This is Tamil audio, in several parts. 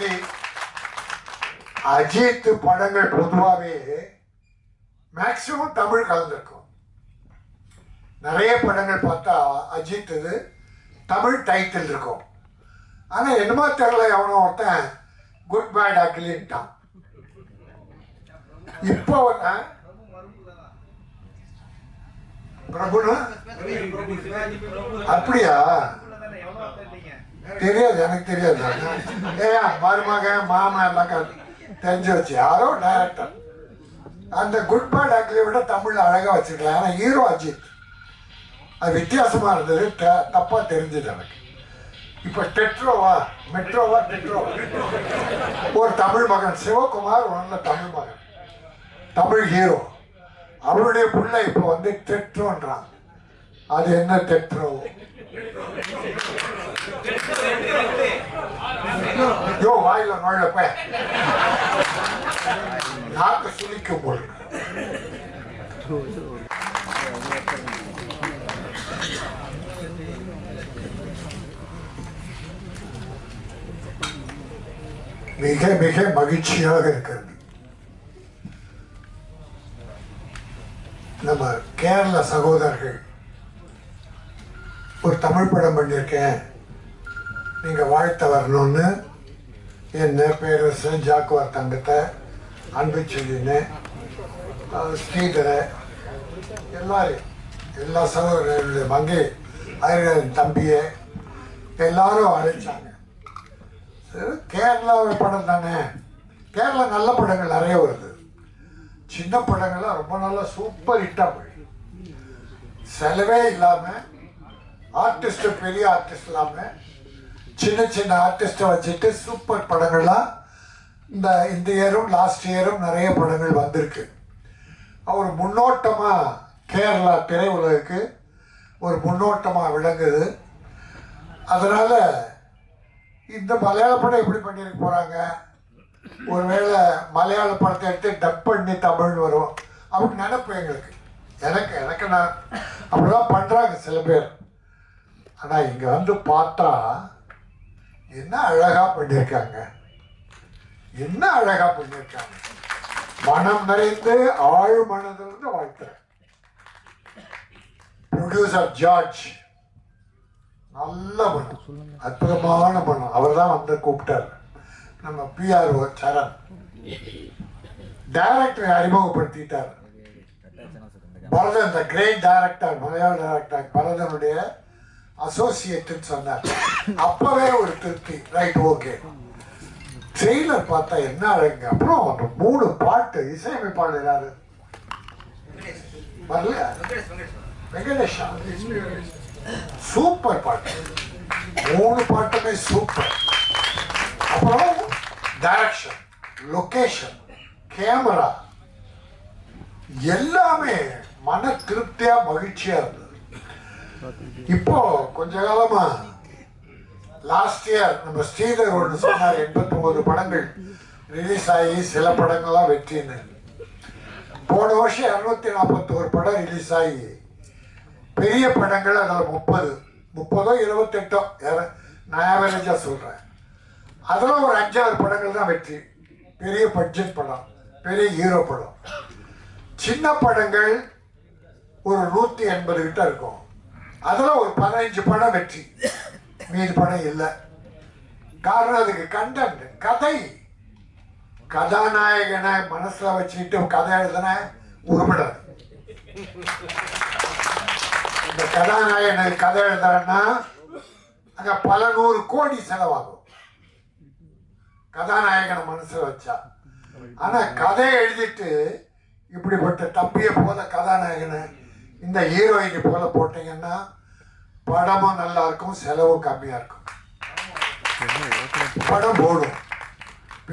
சொல்லி அஜித் படங்கள் பொதுவாகவே மேக்சிமம் தமிழ் கலந்துருக்கும். நிறைய படங்கள் பார்த்தா அஜித் இது தமிழ் டைட்டில் இருக்கும். ஆனால் என்னமோ தெரில எவனோ ஒருத்தன் குட் பேட் அக்லின்ட்டான் இப்போ பிரபுனா? அப்படியா? தெரியாது எனக்கு தெரியாது. ஏயா மருமகன் மாமன் எல்லாம் தெரிஞ்சு வச்சு யாரோ டைரக்டர் அந்த குட் பேட் ஆக்டிவை விட தமிழ்ல அழகா வச்சிருக்கலாம். ஏன்னா ஹீரோ அஜித். அது வித்தியாசமா இருந்தது. த- தப்பா தெரிஞ்சது எனக்கு. இப்ப டெட்ரோவா? மெட்ரோவா? டெட்ரோ ஒரு தமிழ் மகன். சிவகுமார் ஒரு நல்ல தமிழ் மகன். தமிழ் ஹீரோ அவருடைய புள்ள இப்போ வந்து டெட்ரோன்றாங்க. அது என்ன டெட்ரோ? யோ வாயில நுழைய போய் சுழிக்க சுளிக்கும் மிக மிக மகிழ்ச்சியாக இருக்கிறது நம்ம கேரள சகோதரர்கள் ஒரு தமிழ் படம் பண்ணியிருக்கேன் நீங்கள் வாழ்த்த வரணும்னு என்ன பேரரசு ஜாக்குவார் தங்கத்தை அன்பு சொல்லின்னு ஸ்ரீதரை எல்லாரையும் எல்லா சகோதரர்களுடைய மங்கை அயர்களின் தம்பியை எல்லாரும் அழைச்சாங்க கேரளா ஒரு படம் தானே? கேரளா நல்ல படங்கள் நிறைய வருது. சின்ன படங்கள்லாம் ரொம்ப நல்லா சூப்பர் ஹிட்டாக போய் செலவே இல்லாமல் ஆர்டிஸ்ட்டு பெரிய ஆர்டிஸ்ட் இல்லாமல் சின்ன சின்ன ஆர்டிஸ்ட்டை வச்சுட்டு சூப்பர் படங்கள்லாம் இந்த இந்த இயரும் லாஸ்ட் இயரும் நிறைய படங்கள் வந்திருக்கு. அவர் முன்னோட்டமாக கேரளா திரையுலகுக்கு ஒரு முன்னோட்டமாக விளங்குது. அதனால் இந்த மலையாள படம் எப்படி பண்ணியிருக்க போகிறாங்க ஒருவேளை மலையாள படத்தை எடுத்து டப் பண்ணி தமிழ் வரும். அப்படின்னு நினைப்பு எங்களுக்கு. எனக்கு எனக்கு நான் அப்படிதான் பண்ணுறாங்க சில பேர். ஆனால் இங்கே வந்து பார்த்தா என்ன அழகாக பண்ணியிருக்காங்க என்ன அழகாக பண்ணியிருக்காங்க மனம் நிறைந்து ஆழ் மனதிலிருந்து வாழ்த்துறேன். ப்ரொடியூசர் ஜார்ஜ் நல்ல மனம். அற்புதமான மனம். அவர் தான் வந்து கூப்பிட்டார். நம்ம பிஆர்ஓ சரண். டைரக்டரை அறிமுகப்படுத்திட்டார். பரதன் த கிரேட் டைரக்டர் மலையாள டைரக்டர் பரதனுடைய அசோசியேட்னு சொன்னார். அப்பவே ஒரு திருப்தி. ரைட் ஓகே ட்ரெய்லர் பார்த்தா என்ன அழகுங்க. அப்புறம் அந்த மூணு பாட்டு இசையமைப்பாளர் யாரு? வரல. வெங்கடேஷா. சூப்பர் பாட்டு மூணு பாட்டுமே சூப்பர் அப்புறம் டைரக்ஷன் லொகேஷன் கேமரா எல்லாமே மன திருப்தியா மகிழ்ச்சியா இருந்தது. இப்போ கொஞ்ச காலமா லாஸ்ட் இயர் நம்ம ஸ்ரீதர் ஒன்று சொன்னார் எண்பத்தி ஒன்பது படங்கள் ரிலீஸ் ஆகி சில படங்கள்லாம் வெற்றின்னு. போன வருஷம் இரநூத்தி நாற்பத்தோரு படம் ரிலீஸ் ஆகி பெரிய படங்கள் அதில் முப்பது. முப்பதோ இருபத்தெட்டோ நான் ஆவரேஜாக சொல்கிறேன் அதில் ஒரு அஞ்சாறு படங்கள் தான் வெற்றி. பெரிய பட்ஜெட் படம் பெரிய ஹீரோ படம். சின்ன படங்கள் ஒரு நூற்றி எண்பது கிட்ட இருக்கும். அதில் ஒரு பதினஞ்சு படம் வெற்றி. மீதி படம் இல்லை. காரணம் அதுக்கு கண்டன்ட் கதை. கதாநாயகனை மனசில் வச்சுக்கிட்டு கதை எழுதுன உருப்படாது இந்த கதாநாயகனை கதை எழுதுறேன்னா அங்கே பல நூறு கோடி செலவாகும். கதாநாயகனை மனசில் வச்சா. ஆனால் கதை எழுதிட்டு இப்படிப்பட்ட தப்பிய போல கதாநாயகனை இந்த ஹீரோயின் போல போட்டீங்கன்னா படமும் நல்லா இருக்கும் செலவும் கம்மியாக இருக்கும் படம் ஓடும்.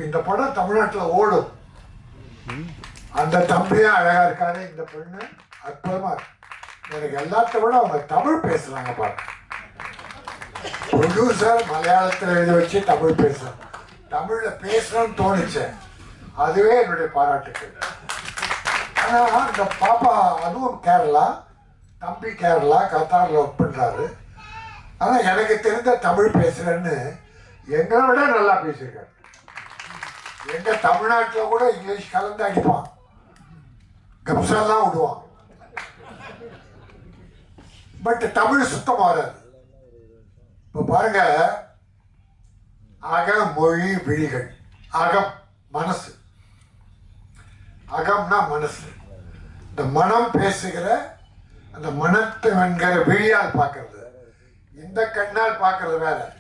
இந்த படம் தமிழ்நாட்டில் ஓடும். அந்த தம்பியும் அழகா இருக்காரு இந்த பெண்ணு அற்புதமா இருக்கு. எனக்கு எல்லாத்த விட அவங்க தமிழ் பேசுறாங்க பாருங்க. ப்ரொடியூசர் மலையாளத்தில் எழுதி வச்சு தமிழ் பேசுறாங்க. தமிழில் பேசணும்னு தோணுச்சேன் அதுவே என்னுடைய பாராட்டுக்கள். ஆனால் இந்த பாப்பா அதுவும் கேரளா தம்பி கேரளா கத்தாரில் ஒர்க் பண்ணுறாரு ஆனால் எனக்கு தெரிந்த தமிழ் பேசுகிறேன்னு எங்களை விட நல்லா பேசியிருக்காரு. எங்க தமிழ்நாட்டில் கூட இங்கிலீஷ் கலந்து அடிப்பான். கப்செல்லாம் விடுவான். பட் தமிழ் சுத்தம் வராது. இப்போ பாருங்க அக மொழி விழிகள். அகம் மனசு. அகம்னா மனசு. இந்த மனம் பேசுகிற அந்த மனத்தை என்கிற விழியால் பார்க்கறது. இந்த கண்ணால் பார்க்கறது வேற.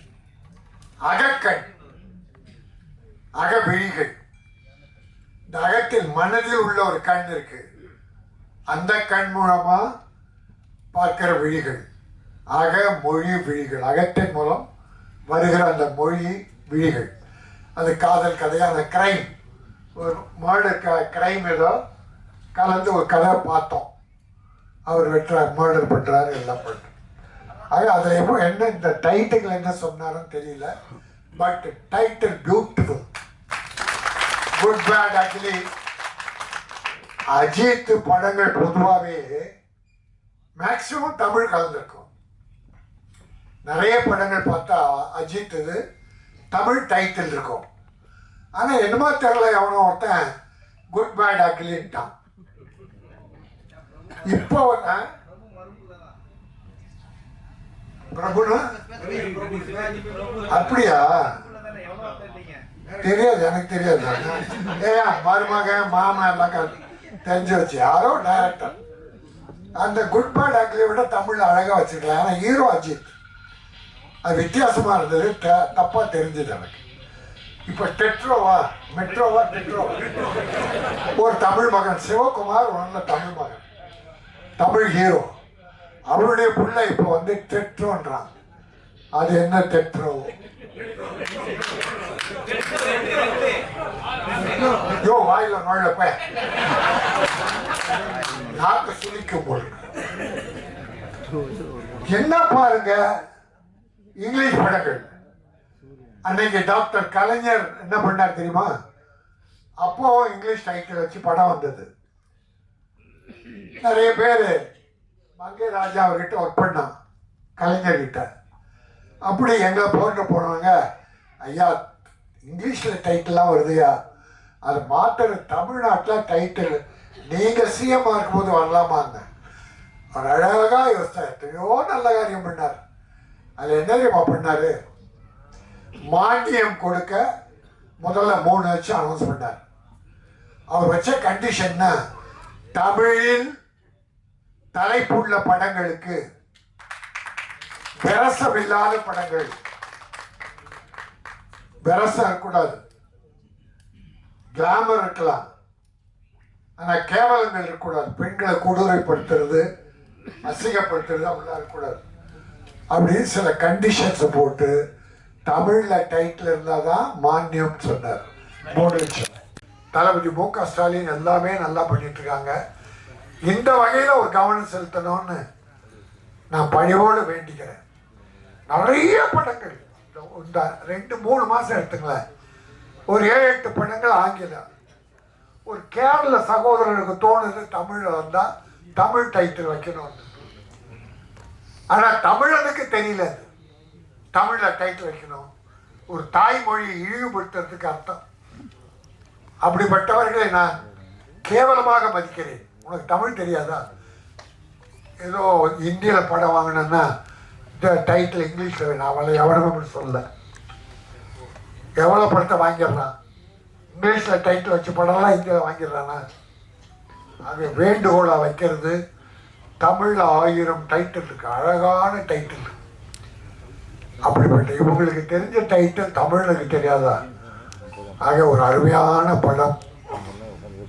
அகக்கண் அகவிழிகள். இந்த அகத்தில் மனதில் உள்ள ஒரு கண் இருக்கு. அந்த கண் மூலமா பார்க்கிற விழிகள் அக மொழி விழிகள் அகத்தின் மூலம் வருகிற அந்த மொழி விழிகள். அது காதல் கதையாக அந்த கிரைம் ஒரு மர்டர் க கிரைம் ஏதோ கலந்து ஒரு கதை பார்த்தோம். அவர் வெட்டுறார் மர்டர் பண்ணுறாரு எல்லாம் பண்ணுறாரு ஆக அதில் எப்போ என்ன இந்த டைட்டில் என்ன சொன்னாரும் தெரியல. But title beautiful good bad actually Ajith படங்கள் பொதுவாகவே மேக்சிமம் தமிழ் கலந்துருக்கும். நிறைய படங்கள் பார்த்தா அஜித் இது தமிழ் டைட்டில் இருக்கும். ஆனால் என்னமோ தெரியல எவனோ ஒருத்தன் குட் பேட் அக்லின்ட்டான் இப்போ பிரபுனா? அப்படியா? தெரியாது எனக்கு தெரியாது. ஏன் மருமகன் மாமா எல்லாம் தெரிஞ்சு வச்சு யாரோ டைரக்டர் அந்த குட் பேட் ஆக்களை விட தமிழ் அழகா வச்சிருக்கலாம். ஏன்னா ஹீரோ அஜித். அது வித்தியாசமா இருந்தது. த- தப்பா தெரிஞ்சது எனக்கு. இப்ப டெட்ரோவா? மெட்ரோவா? டெட்ரோ. ஒரு தமிழ் மகன். சிவகுமார் ஒன்றும் தமிழ் மகன். தமிழ் ஹீரோ. அவருடைய பிள்ளை இப்போ வந்து டெட்ரோன்றாங்க அது என்ன டெட்ரோ? ஐயோ வாயில நுழைய போய் நாக்கு சுழிக்கும் போல் என்ன பாருங்க? இங்கிலீஷ் படங்கள். அன்னைக்கு டாக்டர் கலைஞர் என்ன பண்ணார் தெரியுமா? அப்போ இங்கிலீஷ் டைட்டில் வச்சு படம் வந்தது. நிறைய பேர் மங்கை ராஜா அவர்கிட்ட ஒர்க் பண்ணான் கலைஞர்கிட்ட. அப்படி எங்கே போட்டு போனவங்க ஐயா இங்கிலீஷில் டைட்டிலாம் வருதுயா? அது மாற்று தமிழ்நாட்டில் டைட்டில் நீங்கள் சிஎம்மாக இருக்கும்போது வரலாமாங்க அவர் அழகாக யோசித்தார் எத்தனையோ நல்ல காரியம் பண்ணார். அது என்ன தெரியுமா பண்ணாரு? மானியம் கொடுக்க முதல்ல மூணு வச்சு அனௌன்ஸ் பண்ணார். அவர் வச்ச கண்டிஷன்னா தமிழில் தலைப்புள்ள படங்களுக்கு பெரசமில்லாத படங்கள். விரசம் இருக்கக்கூடாது. கிளாமர் இருக்கலாம். ஆனால் கேவலங்கள் இருக்கக்கூடாது. பெண்களை கொடூரைப்படுத்துறது அசிங்கப்படுத்துறது அப்படிலாம் இருக்கக்கூடாது. அப்படின்னு சில கண்டிஷன்ஸை போட்டு தமிழில் டைட்டில் இருந்தால் தான் மானியம் சொன்னார். மூணு லட்சம் தளபதி மு க ஸ்டாலின் எல்லாமே நல்லா பண்ணிட்டு இருக்காங்க இந்த வகையில் ஒரு கவனம் செலுத்தணும்னு நான் பணிவோடு வேண்டிக்கிறேன். நிறைய படங்கள். இந்த- ரெண்டு மூணு மாதம் எடுத்துங்களேன். ஒரு ஏழு எட்டு படங்கள் ஆங்கிலம். ஒரு கேரள சகோதரருக்கு தோணுது தமிழில் வந்தால் தமிழ் டைட்டில் வைக்கணும்னு. ஆனால் தமிழனுக்கு தெரியல அது. தமிழில் டைட்டில் வைக்கணும். ஒரு தாய்மொழியை இழிவுபடுத்துறதுக்கு அர்த்தம். அப்படிப்பட்டவர்களை நான் கேவலமாக மதிக்கிறேன். உனக்கு தமிழ் தெரியாதா? ஏதோ இந்தியில் படம் வாங்கினேன்னா இந்த டைட்டில் இங்கிலீஷில் நான் அவளை எவனுமே அப்படி சொல்லல. எவ்வளோ படத்தை வாங்கிடுறான்? இங்கிலீஷில் டைட்டில் வச்சு படம்லாம் இந்தியாவில் வாங்கிடுறானா? அது வேண்டுகோளாக வைக்கிறது தமிழில் ஆயிரம் டைட்டில் இருக்குது அழகான டைட்டில் அப்படிப்பட்ட இவங்களுக்கு தெரிஞ்ச டைட்டில் தமிழுக்கு தெரியாதா? ஆக ஒரு அருமையான படம்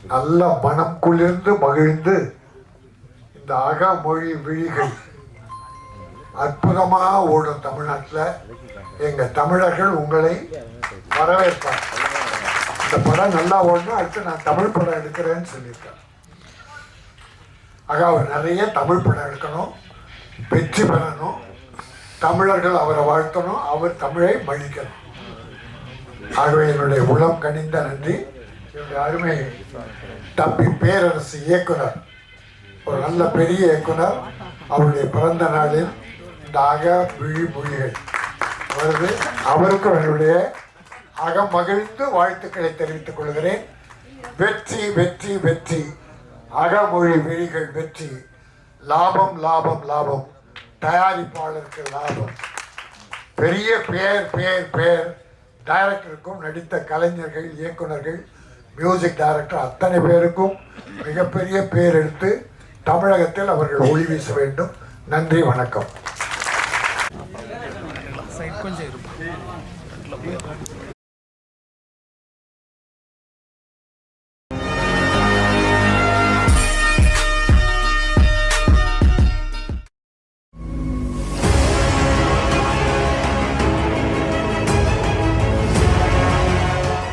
நல்ல மனம் குளிர்ந்து மகிழ்ந்து இந்த அகமொழி விழிகள் அற்புதமாக ஓடும் தமிழ்நாட்டில். எங்கள் தமிழர்கள் உங்களை வரவேற்பார். இந்த படம் நல்லா ஓடணும் அடுத்து நான் தமிழ் படம் எடுக்கிறேன்னு சொல்லியிருக்கேன் ஆக அவர் நிறைய தமிழ் படம் எடுக்கணும் வெற்றி பெறணும் தமிழர்கள் அவரை வாழ்த்தணும் அவர் தமிழை மழிக்கணும் ஆகவே என்னுடைய உளம் கனிந்த நன்றி. என்னுடைய அருமை தம்பி பேரரசு இயக்குனர் ஒரு நல்ல பெரிய இயக்குனர் அவருடைய பிறந்த நாளில் இந்த அக விழி மொழிகள் அவரது அவருக்கும் என்னுடைய அகம் மகிழ்ந்து வாழ்த்துக்களை தெரிவித்துக் கொள்கிறேன். வெற்றி வெற்றி வெற்றி. அகமொழி விழிகள் வெற்றி. லாபம் லாபம் லாபம். தயாரிப்பாளருக்கு லாபம். பெரிய பேர் பேர் பேர். டைரக்டருக்கும் நடித்த கலைஞர்கள் இயக்குனர்கள் மியூசிக் டைரக்டர் அத்தனை பேருக்கும் மிகப்பெரிய பேர் எடுத்து தமிழகத்தில் அவர்கள் ஒளி வீச வேண்டும். நன்றி வணக்கம். கொஞ்சம்